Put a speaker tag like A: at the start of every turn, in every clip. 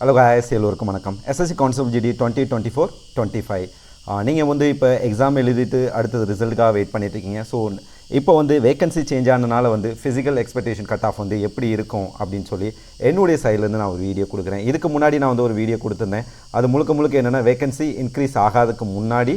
A: Hello ஐஎஸ் எல்லோருக்கும் வணக்கம். SSC concept GD twenty twenty four twenty five நீங்கள் வந்து இப்போ எக்ஸாம் எழுதிட்டு அடுத்தது ரிசல்ட்டுக்காக வெயிட் பண்ணிட்டுருக்கீங்க. ஸோ இப்போ வந்து வேகன்சி சேஞ்ச் ஆனனால வந்து ஃபிசிக்கல் எக்ஸ்பெக்டேஷன் கட் ஆஃப் வந்து எப்படி இருக்கும் அப்படின்னு சொல்லி என்னுடைய சைட்லேருந்து நான் ஒரு வீடியோ கொடுக்குறேன். இதுக்கு முன்னாடி நான் வந்து ஒரு வீடியோ கொடுத்துருந்தேன். அது முழுக்க முழுக்க என்னென்னா வேகன்சி இன்க்ரீஸ் ஆகாததுக்கு முன்னாடி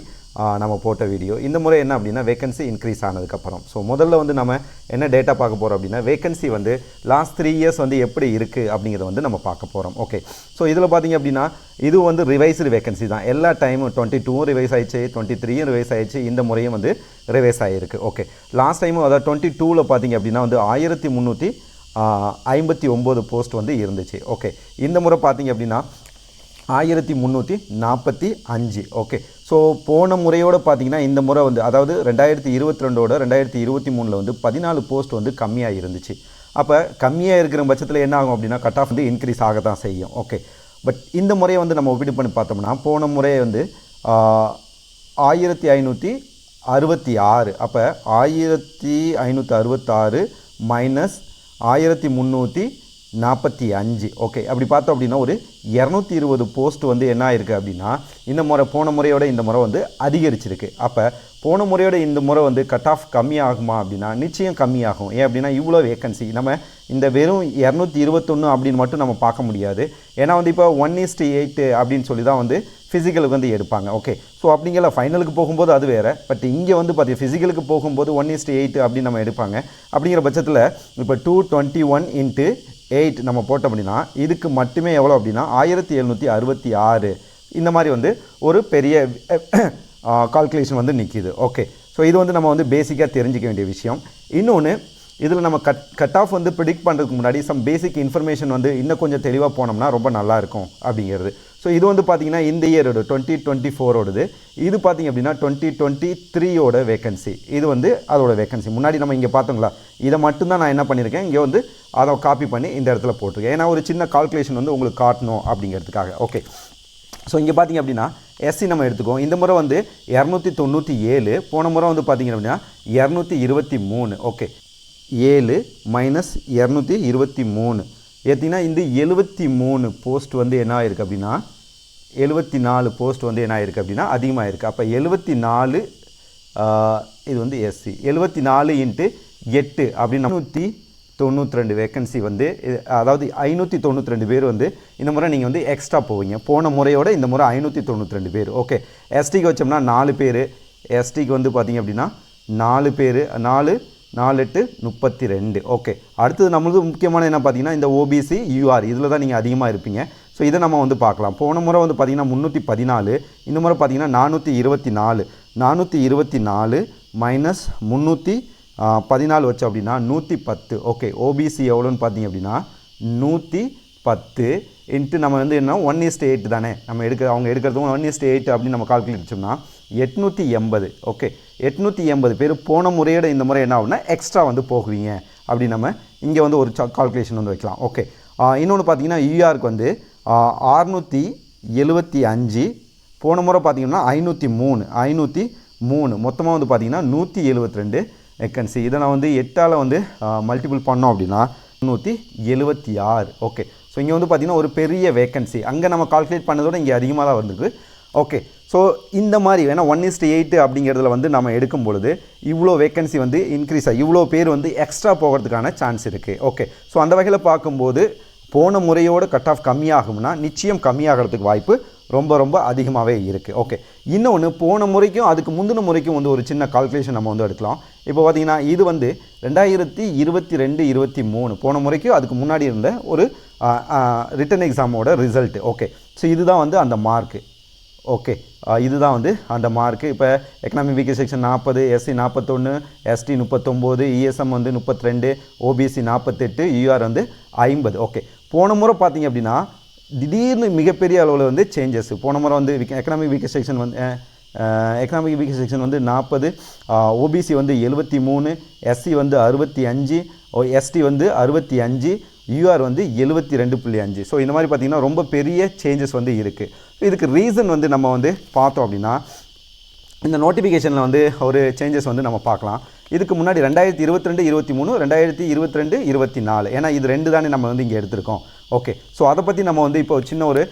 A: நம்ம போட்ட வீடியோ இந்த முறை என்ன அப்படின்னா வேகன்சி இன்க்ரீஸ் ஆனதுக்கப்புறம். ஸோ முதல்ல வந்து நம்ம என்ன டேட்டா பார்க்க போகிறோம் அப்படின்னா வேகன்சி வந்து லாஸ்ட் த்ரீ இயர்ஸ் வந்து எப்படி இருக்குது அப்படிங்கிறத வந்து நம்ம பார்க்க போகிறோம் ஓகே ஸோ இதில் பார்த்தீங்க அப்படின்னா இது வந்து ரிவைஸ்டு வேகன்சி தான். எல்லா டைமும் டுவெண்ட்டி டூவும் ரிவைஸ் ஆயிடுச்சு டுவெண்ட்டி த்ரீயும் ரிவைஸ் ஆயிடுச்சு இந்த முறையும் வந்து ரிவைஸ் ஆகிருக்கு ஓகே லாஸ்ட் டைமும் அதாவது டுவெண்ட்டி டூவில் பார்த்தீங்க அப்படின்னா வந்து ஆயிரத்தி முந்நூற்றி ஐம்பத்தி ஒம்பது போஸ்ட் வந்து இருந்துச்சு. ஓகே இந்த முறை பார்த்தீங்க அப்படின்னா ஆயிரத்தி முந்நூற்றி நாற்பத்தி அஞ்சு. ஓகே ஸோ போன முறையோட பார்த்தீங்கன்னா இந்த முறை வந்து அதாவது ரெண்டாயிரத்தி இருபத்தி ரெண்டோட ரெண்டாயிரத்தி இருபத்தி மூணில் வந்து பதினாலு போஸ்ட் வந்து கம்மியாக இருந்துச்சு. அப்போ கம்மியாக இருக்கிற பட்சத்தில் என்ன ஆகும் அப்படின்னா கட் ஆஃப் வந்து இன்க்ரீஸ் ஆக தான் செய்யும். ஓகே பட் இந்த முறையை வந்து நம்ம ஒப்பீடு பண்ணி பார்த்தோம்னா போன முறையை வந்து ஆயிரத்தி ஐநூற்றி அறுபத்தி ஆறு. அப்போ ஆயிரத்தி ஐநூற்றி அறுபத்தாறு மைனஸ் ஆயிரத்தி முந்நூற்றி நாற்பத்தி அஞ்சு. ஓகே அப்படி பார்த்தோம் அப்படின்னா ஒரு இரநூத்தி இருபது போஸ்ட் வந்து என்ன ஆயிருக்கு அப்படின்னா இந்த முறை போன முறையோட இந்த முறை வந்து அதிகரிச்சிருக்கு. அப்போ போன முறையோட இந்த முறை வந்து கட் ஆஃப் கம்மியாகுமா அப்படின்னா நிச்சயம் கம்மியாகும். ஏன் அப்படின்னா இவ்வளோ வேக்கன்சி நம்ம இந்த வெறும் இரநூத்தி இருபத்தொன்று அப்படின்னு மட்டும் நம்ம பார்க்க முடியாது. ஏன்னா வந்து இப்போ ஒன் இஸ்டி எயிட்டு அப்படின்னு சொல்லி தான் வந்து ஃபிசிக்கலுக்கு வந்து எடுப்பாங்க. ஓகே ஸோ அப்படிங்கிற ஃபைனலுக்கு போகும்போது அது வேறு. பட் இங்கே வந்து பார்த்தீங்க ஃபிசிக்கலுக்கு போகும்போது ஒன் இஸ்டி எயிட்டு அப்படின்னு நம்ம எடுப்பாங்க. அப்படிங்கிற பட்சத்தில் இப்போ two twenty one into eight நம்ம போட்டோம் அப்படின்னா இதுக்கு மட்டுமே எவ்வளோ அப்படின்னா ஆயிரத்தி எழுநூற்றி அறுபத்தி ஆறு. இந்த மாதிரி வந்து ஒரு பெரிய கால்குலேஷன் வந்து நிற்கிது ஓகே ஸோ இது வந்து நம்ம வந்து பேசிக்காக தெரிஞ்சிக்க வேண்டிய விஷயம். இன்னொன்று இதில் நம்ம கட் கட் ஆஃப் வந்து ப்ரிடிக்ட் பண்ணுறதுக்கு முன்னாடி சம் பேசிக் இன்ஃபர்மேஷன் வந்து இன்னும் கொஞ்சம் தெளிவாக போனோம்னா ரொம்ப நல்லாயிருக்கும் அப்படிங்கிறது. ஸோ இது வந்து பார்த்தீங்கன்னா இந்த இயரோட டுவெண்ட்டி டுவெண்ட்டி ஃபோரோடது இது பார்த்தீங்க அப்படின்னா டுவெண்ட்டி டுவெண்ட்டி த்ரீயோட வேகன்சி இது வந்து அதோட வேகன்சி முன்னாடி நம்ம இங்கே பார்த்தோங்களா இதை மட்டும்தான் நான் என்ன பண்ணியிருக்கேன் இங்கே வந்து அதை காப்பி பண்ணி இந்த இடத்துல போட்டிருக்கேன். ஏன்னா ஒரு சின்ன கால்குலேஷன் வந்து உங்களுக்கு காட்டணும் அப்படிங்கிறதுக்காக. ஓகே ஸோ இங்கே பார்த்தீங்க அப்படின்னா எஸ்சி நம்ம எடுத்துக்கோம் இந்த முறை வந்து இரநூத்தி தொண்ணூற்றி ஏழு போன முறை வந்து பார்த்தீங்க அப்படின்னா இரநூத்தி இருபத்தி மூணு. ஓகே ஏழு மைனஸ் இரநூத்தி இருபத்தி மூணு. ஏற்றிங்கன்னா இந்த எழுபத்தி மூணு போஸ்ட் வந்து என்ன ஆயிருக்கு அப்படின்னா எழுபத்தி நாலு போஸ்ட் வந்து என்ன ஆயிருக்கு அப்படின்னா அதிகமாக இருக்குது அப்போ எழுபத்தி நாலு இது வந்து எஸ்சி எழுபத்தி நாலு இன்ட்டு எட்டு அப்படின்னு நூற்றி தொண்ணூற்றி ரெண்டு வேக்கன்சி வந்து அதாவது ஐநூற்றி தொண்ணூற்றி ரெண்டு பேர் வந்து இந்த முறை நீங்கள் வந்து எக்ஸ்ட்ரா போவீங்க. போன முறையோட இந்த முறை ஐநூற்றி தொண்ணூற்றி ரெண்டு பேர் ஓகே எஸ்டிக்கு வச்சோம்னா நாலு பேர். எஸ்டிக்கு வந்து பார்த்தீங்க அப்படின்னா நாலு பேர் நாலு நாலு எட்டு முப்பத்தி ரெண்டு ஓகே அடுத்தது நம்மளுக்கு முக்கியமான என்ன பார்த்தீங்கன்னா இந்த ஓபிசி யூஆர் இதில் தான் நீங்கள் அதிகமாக இருப்பீங்க. ஸோ இதை நம்ம வந்து பார்க்கலாம். போன முறை வந்து பார்த்தீங்கன்னா முந்நூற்றி பதினாலு இந்த முறை பார்த்தீங்கன்னா நானூற்றி இருபத்தி நாலு நானூற்றி இருபத்தி நாலு மைனஸ் முந்நூற்றி பதினாலு வச்சோம் அப்படின்னா நூற்றி பத்து. ஓகே ஓபிசி எவ்வளோன்னு பார்த்தீங்க அப்படின்னா நூற்றி பத்து இன்ட்டு நம்ம வந்து என்ன ஒன் இஸ்ட் எயிட் தானே. நம்ம எடுக்கிற அவங்க எடுக்கிறதும் ஒன் இஸ்ட் எயிட் அப்படின்னு நம்ம கால்குலேட் வச்சோம்னா எட்நூற்றி எண்பது. ஓகே எட்நூற்றி எண்பது பேர் போன முறையோட இந்த முறை என்ன ஆகுனா எக்ஸ்ட்ரா வந்து போகுவீங்க. அப்படி நம்ம இங்கே வந்து ஒரு கால்குலேஷன் வந்து வைக்கலாம். ஓகே இன்னொன்று பார்த்தீங்கன்னா யூஆருக்கு வந்து ஆறுநூற்றி எழுபத்தி அஞ்சு போன முறை பார்த்தீங்கன்னா ஐநூற்றி மூணு ஐநூற்றி மூணு. மொத்தமாக வந்து பார்த்தீங்கன்னா நூற்றி எழுபத்தி ரெண்டு வேக்கன்சி இதை நான் வந்து எட்டால் வந்து மல்டிபிள் பண்ணோம் அப்படின்னா நூற்றி எழுபத்தி ஆறு. ஓகே ஸோ இங்கே வந்து பார்த்திங்கன்னா ஒரு பெரிய வேக்கன்சி அங்கே நம்ம கால்குலேட் பண்ணதோட இங்கே அதிகமாக தான் வந்திருக்கு. ஓகே ஸோ இந்த மாதிரி வேணால் ஒன் இஸ்ட் எயிட்டு அப்படிங்கிறதுல வந்து நம்ம எடுக்கும் பொழுது இவ்வளோ வேக்கன்சி வந்து இன்க்ரீஸ் ஆகி இவ்வளோ பேர் வந்து எக்ஸ்ட்ரா போகிறதுக்கான சான்ஸ் இருக்குது ஓகே ஸோ அந்த வகையில் பார்க்கும்போது போன முறையோட கட் ஆஃப் கம்மியாகும்னா நிச்சயம் கம்மியாகிறதுக்கு வாய்ப்பு ரொம்ப ரொம்ப அதிகமாகவே இருக்குது ஓகே இன்னொன்று போன முறைக்கும் அதுக்கு முந்தின முறைக்கும் வந்து ஒரு சின்ன கால்குலேஷன் நம்ம வந்து எடுக்கலாம். இப்போ பார்த்தீங்கன்னா இது வந்து ரெண்டாயிரத்தி இருபத்தி ரெண்டு இருபத்தி மூணு. போன முறைக்கும் அதுக்கு முன்னாடி இருந்த ஒரு ரிட்டன் எக்ஸாமோட ரிசல்ட் ஓகே ஸோ இதுதான் வந்து அந்த மார்க்கு ஓகே இதுதான் வந்து அந்த மார்க்கு இப்போ எக்கனாமிக் வீக்கர் செக்ஷன் நாற்பது எஸ்சி நாற்பத்தொன்று எஸ்டி முப்பத்தொம்போது இஎஸ்எம் வந்து முப்பத்தி ரெண்டு ஓபிசி நாற்பத்தெட்டு யூஆர் வந்து ஐம்பது. ஓகே போன முறை பார்த்தீங்க அப்படின்னா திடீர்னு மிகப்பெரிய அளவில் வந்து சேஞ்சஸ் போன முறை வந்து எக்கனாமிக் வீக்கர் செக்ஷன் வந்து எக்கனாமிக் வீக்கர் செக்ஷன் வந்து நாற்பது ஓபிசி வந்து எழுபத்தி மூணு எஸ்சி வந்து அறுபத்தி அஞ்சு எஸ்டி வந்து அறுபத்தி அஞ்சு யூஆர் வந்து எழுபத்தி ரெண்டு புள்ளி அஞ்சு. ஸோ இந்த மாதிரி பார்த்தீங்கன்னா ரொம்ப பெரிய சேஞ்சஸ் வந்து இருக்குது இதுக்கு ரீசன் வந்து நம்ம வந்து பார்த்தோம் அப்படின்னா இந்த நோட்டிஃபிகேஷனில் வந்து ஒரு சேஞ்சஸ் வந்து நம்ம பார்க்கலாம். இதுக்கு முன்னாடி ரெண்டாயிரத்தி இருபத்தி ரெண்டு இருபத்தி மூணு ரெண்டாயிரத்தி இருபத்தி ரெண்டு இருபத்தி நாலு. ஏன்னா இது ரெண்டு தானே நம்ம வந்து இங்கே எடுத்திருக்கோம். ஓகே ஸோ அதை பற்றி நம்ம வந்து இப்போ சின்ன ஒரு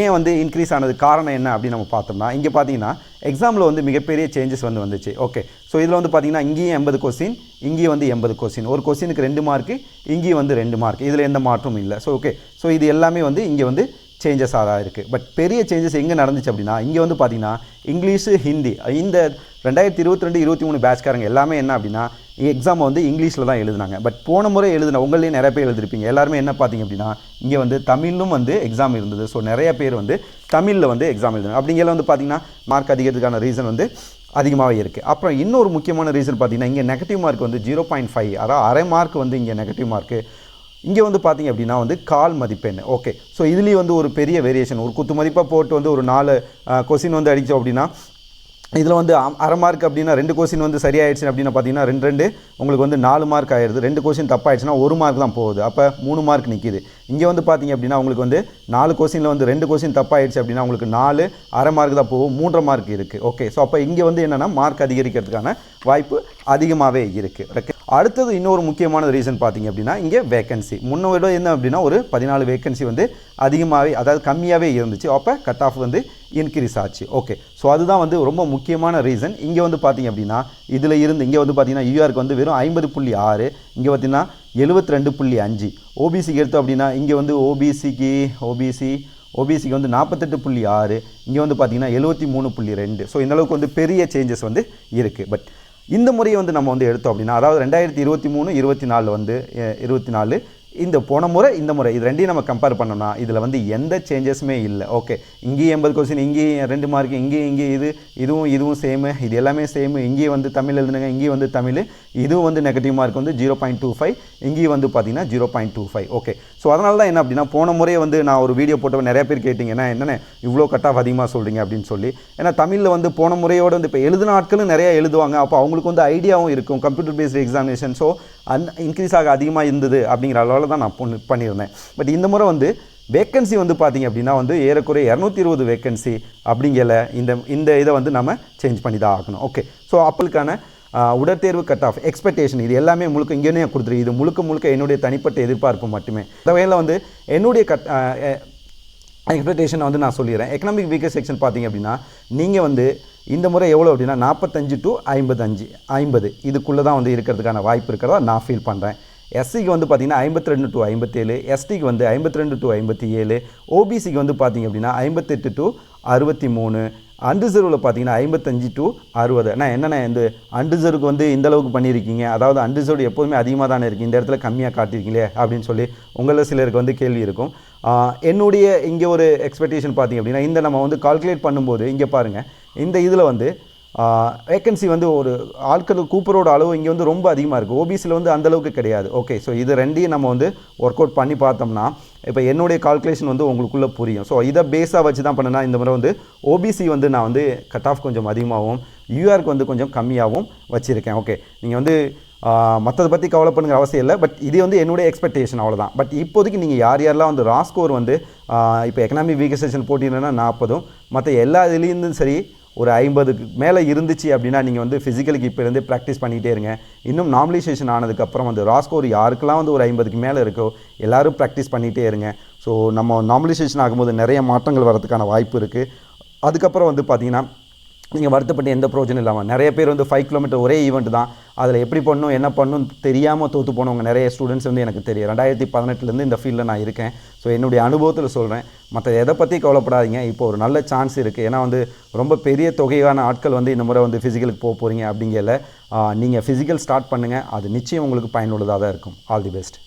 A: ஏன் வந்து இன்க்ரீஸ் ஆனது காரணம் என்ன அப்படின்னு நம்ம பார்த்தோம்னா இங்கே பார்த்தீங்கன்னா எக்ஸாமில் வந்து மிகப்பெரிய சேஞ்சஸ் வந்து வந்துச்சு. ஓகே ஸோ இதில் வந்து பார்த்தீங்கன்னா இங்கேயும் எண்பது கொஸ்டின் இங்கேயும் வந்து எண்பது கொஸ்டின் ஒரு கொஸ்டினுக்கு ரெண்டு மார்க்கு இங்கேயும் வந்து ரெண்டு மார்க் இதில் எந்த மாற்றமும் இல்லை. ஸோ ஓகே ஸோ இது எல்லாமே வந்து இங்கே வந்து சேஞ்சஸ் ஆக இருக்குது பட் பெரிய சேஞ்சஸ் எங்கே நடந்துச்சு அப்படின்னா இங்கே வந்து பார்த்தீங்கன்னா இங்கிலீஷு ஹிந்தி. இந்த ரெண்டாயிரத்தி இருபத்தி ரெண்டு இருபத்தி மூணு பேட்ச்காரங்க எல்லாமே என்ன அப்படின்னா எக்ஸாம் வந்து இங்கிலீஷில் தான் எழுதுனாங்க. பட் போன முறை எழுதின உங்களையும் நிறைய பேர் எழுதிருப்பீங்க. எல்லாருமே என்ன பார்த்தீங்க அப்படின்னா இங்கே வந்து தமிழும் வந்து எக்ஸாம் இருந்தது. ஸோ நிறைய பேர் வந்து தமிழில் வந்து எக்ஸாம் எழுதுனாங்க. அப்படிங்கிற வந்து பார்த்தீங்கன்னா மார்க் அதிகத்துக்கான ரீசன் வந்து அதிகமாகவே இருக்குது அப்புறம் இன்னொரு முக்கியமான ரீசன் பார்த்தீங்கன்னா இங்கே நெகட்டிவ் மார்க் வந்து ஜீரோ பாயிண்ட் ஃபைவ் அதாவது அரை மார்க் வந்து இங்கே நெகட்டிவ் மார்க்கு இங்கே வந்து பார்த்தீங்க அப்படின்னா வந்து கால் மதிப்பெண். ஓகே ஸோ இதுலேயும் வந்து ஒரு பெரிய வேரியேஷன் ஒரு குத்து மதிப்பாக போட்டு வந்து ஒரு நாலு கொஸ்டின் வந்து அடித்தோம் அப்படின்னா இதில் வந்து அரை மார்க் அப்படின்னா ரெண்டு கொஸ்டின் வந்து சரியாயிடுச்சு அப்படின்னா பார்த்தீங்கன்னா ரெண்டு ரெண்டு உங்களுக்கு வந்து நாலு மார்க் ஆயிடுது ரெண்டு கொஸ்டின் தப்பாயிடுச்சுன்னா ஒரு மார்க் தான் போகுது. அப்போ மூணு மார்க் நிற்கிது இங்கே வந்து பார்த்தீங்க அப்படின்னா உங்களுக்கு வந்து நாலு கொஸ்டினில் வந்து ரெண்டு கொஸ்டின் தப்பாயிடுச்சு அப்படின்னா உங்களுக்கு நாலு அரை மார்க் தான் போகும். மூன்றரை மார்க் இருக்குது ஓகே ஸோ அப்போ இங்கே வந்து என்னென்னா மார்க் அதிகரிக்கிறதுக்கான வாய்ப்பு அதிகமாகவே இருக்குது ஓகே அடுத்தது இன்னொரு முக்கியமான ரீசன் பார்த்தீங்க அப்படின்னா இங்கே வேக்கன்சி முன்ன விட என்ன அப்படின்னா ஒரு பதினாலு வேக்கன்சி வந்து அதிகமாகவே அதாவது கம்மியாகவே இருந்துச்சு. அப்போ கட் ஆஃப் வந்து இன்க்ரீஸ் ஆச்சு. ஓகே ஸோ அதுதான் வந்து ரொம்ப முக்கியமான ரீசன் இங்கே வந்து பார்த்தீங்க அப்படின்னா இதில் இருந்து இங்கே வந்து பார்த்தீங்கன்னா யூஆருக்கு வந்து வெறும் ஐம்பது புள்ளி ஆறு இங்கே பார்த்தீங்கன்னா எழுபத்தி ரெண்டு புள்ளி அஞ்சு. ஓபிசிக்கு எடுத்தோம் அப்படின்னா இங்கே வந்து ஓபிசிக்கு ஓபிசி ஓபிசிக்கு வந்து நாற்பத்தெட்டு புள்ளி ஆறு இங்கே வந்து பார்த்தீங்கன்னா எழுபத்தி மூணு புள்ளி ரெண்டு. ஸோ இந்தளவுக்கு வந்து பெரிய சேஞ்சஸ் வந்து இருக்குது பட் இந்த முறையை வந்து நம்ம வந்து எடுத்தோம் அப்படின்னா அதாவது ரெண்டாயிரத்தி இருபத்தி மூணு இருபத்தி நாலு வந்து இருபத்தி நாலு இந்த போன முறை இந்த முறை இது ரெண்டையும் நம்ம கம்பேர் பண்ணோம்னா இதில் வந்து எந்த சேஞ்சஸுமே இல்லை. ஓகே இங்கேயும் எண்பது கொஸ்டின் இங்கேயும் ரெண்டு மார்க் இங்கேயும் இங்கே இது இதுவும் இதுவும் சேமு இது எல்லாமே சேமு இங்கேயும் வந்து தமிழ் எழுதுனுங்க இங்கேயும் வந்து தமிழ். இதுவும் வந்து நெகட்டிவ் மார்க் வந்து ஜீரோ பாயிண்ட் டூ ஃபைவ் இங்கேயும் வந்து பார்த்தீங்கன்னா zero point two five okay so அதனால தான் என்ன அப்படின்னா போன முறையே வந்து நான் ஒரு வீடியோ போட்டவங்க நிறைய பேர் கேட்டிங்கன்னா என்னென்ன இவ்வளோ கட் ஆஃப் அதிகமாக சொல்கிறீங்க அப்படின்னு சொல்லி. ஏன்னா தமிழில் வந்து போன முறையோடு வந்து இப்போ எழுதின ஆட்களும் நிறையா எழுதுவாங்க. அப்போ அவங்களுக்கு வந்து ஐடியாவும் இருக்கும் computer based examination so an increase ஆக அதிகமாக இருந்தது அப்படிங்கிற அளவில் தான் நான் பண்ணியிருந்தேன். பட் இந்த முறை வந்து வேக்கன்சி வந்து பார்த்தீங்க அப்படின்னா வந்து ஏறக்குறைய இரநூத்தி இருபது வேக்கன்சி அப்படிங்கிற இந்த இந்த இதை வந்து நம்ம சேஞ்ச் பண்ணி தான் ஆகணும். ஓகே ஸோ அப்பளுக்கான உடற்தேர்வு கட் ஆஃப் எக்ஸ்பெக்டேஷன் இது எல்லாமே முழுக்க இங்கேனே கொடுத்துருக்கு இது முழுக்க முழுக்க என்னுடைய தனிப்பட்ட எதிர்பார்ப்பு மட்டுமே. இந்த வகையில் வந்து என்னுடைய கட் எக்ஸ்பெக்டேஷனை வந்து நான் சொல்லிடுறேன் எக்கனாமிக் வீக்கர் செக்ஷன் பார்த்தீங்க அப்படின்னா நீங்கள் வந்து இந்த முறை எவ்வளோ அப்படின்னா நாற்பத்தஞ்சு டு ஐம்பத்தஞ்சு ஐம்பது. இதுக்குள்ளே தான் வந்து இருக்கிறதுக்கான வாய்ப்பு இருக்கிறதா நான் ஃபீல் பண்ணுறேன் எஸ்சிக்கு வந்து பார்த்திங்கன்னா ஐம்பத்தி ரெண்டு டு ஐம்பத்தேழு எஸ்டிக்கு வந்து ஐம்பத்தி ரெண்டு டு ஐம்பத்தி ஏழு ஓபிசிக்கு வந்து பார்த்தீங்க அப்படின்னா ஐம்பத்தெட்டு டு அறுபத்தி மூணு அன்ரிசர்வில் பார்த்தீங்கன்னா ஐம்பத்தஞ்சு டு அறுபது. நான் என்னென்ன இந்த அன்ரிசர்வுக்கு வந்து இந்த அளவுக்கு பண்ணியிருக்கீங்க? அதாவது அன்ரிசர்வ் எப்போதுமே அதிகமாக தானே இருக்குது இந்த இடத்துல கம்மியாக காட்டியிருக்கீங்களே அப்படின்னு சொல்லி உங்களில் சிலருக்கு வந்து கேள்வி இருக்கும். என்னுடைய இங்கே ஒரு எக்ஸ்பெக்டேஷன் பார்த்தீங்க அப்படின்னா இந்த நம்ம வந்து கால்குலேட் பண்ணும்போது இங்கே பாருங்கள் இந்த இதில் வந்து வேக்கன்சி வந்து ஒரு ஆட்கள் கூப்பரோட அளவு இங்கே வந்து ரொம்ப அதிகமாக இருக்குது ஓபிசியில் வந்து அந்தளவுக்கு கிடையாது. ஓகே ஸோ இது ரெண்டையும் நம்ம வந்து ஒர்க் அவுட் பண்ணி பார்த்தோம்னா இப்போ என்னுடைய கால்குலேஷன் வந்து உங்களுக்குள்ளே புரியும். ஸோ இதை பேஸாக வச்சு தான் பண்ணனா இந்த முறை வந்து ஓபிசி வந்து நான் வந்து கட் ஆஃப் கொஞ்சம் அதிகமாகவும் யூஆருக்கு வந்து கொஞ்சம் கம்மியாகவும் வச்சுருக்கேன். ஓகே நீங்கள் வந்து மற்றதை பற்றி கவலைப்படுங்கிற அவசியம் இல்லை. பட் இது வந்து என்னுடைய எக்ஸ்பெக்டேஷன் அவ்வளோதான் பட் இப்போதைக்கு நீங்கள் யார் யாரெல்லாம் வந்து ரா ஸ்கோர் வந்து இப்போ எக்கனாமிக் வீக்கர் போட்டிங்கன்னா நாற்பதும் மற்ற எல்லா இதுலேருந்தும் சரி ஒரு ஐம்பதுக்கு மேலே இருந்துச்சு அப்படின்னா நீங்கள் வந்து ஃபிசிக்கலுக்கு இப்போ இருந்தே ப்ராக்டிஸ் பண்ணிகிட்டே இருங்க. இன்னும் நார்மலைசேஷன் ஆனதுக்கப்புறம் வந்து ரா ஸ்கோர் யாருக்கெல்லாம் வந்து ஒரு ஐம்பதுக்கு மேலே இருக்கோ எல்லோரும் ப்ராக்டிஸ் பண்ணிகிட்டே இருங்க. ஸோ நம்ம நார்மலைசேஷன் ஆகும்போது நிறைய மாற்றங்கள் வரதுக்கான வாய்ப்பு இருக்குது அதுக்கப்புறம் வந்து பார்த்திங்கன்னா நீங்கள் வருத்தப்பட்டு எந்த பிரயோஜனம் இல்லாமல் நிறைய பேர் வந்து ஃபைவ் கிலோமீட்டர் ஒரே ஈவெண்ட் தான். அதில் எப்படி பண்ணணும் என்ன பண்ணணும் தெரியாமல் தோற்று போனவங்க நிறைய ஸ்டூடெண்ட்ஸ் வந்து எனக்கு தெரியும். ரெண்டாயிரத்தி பதினெட்டுலேருந்து இந்த ஃபீல்டில் நான் இருக்கேன். ஸோ என்னுடைய அனுபவத்தில் சொல்கிறேன் மற்ற எதை பற்றி கவலைப்படாதீங்க. இப்போ ஒரு நல்ல சான்ஸ் இருக்குது ஏன்னா வந்து ரொம்ப பெரிய தொகையான ஆட்கள் வந்து இந்த முறை வந்து ஃபிசிக்கலுக்கு போக போகிறீங்க அப்படிங்கல நீங்கள் ஃபிசிக்கல் ஸ்டார்ட் பண்ணுங்கள் அது நிச்சயம் உங்களுக்கு பயனுள்ளதாக தான் இருக்கும். All the best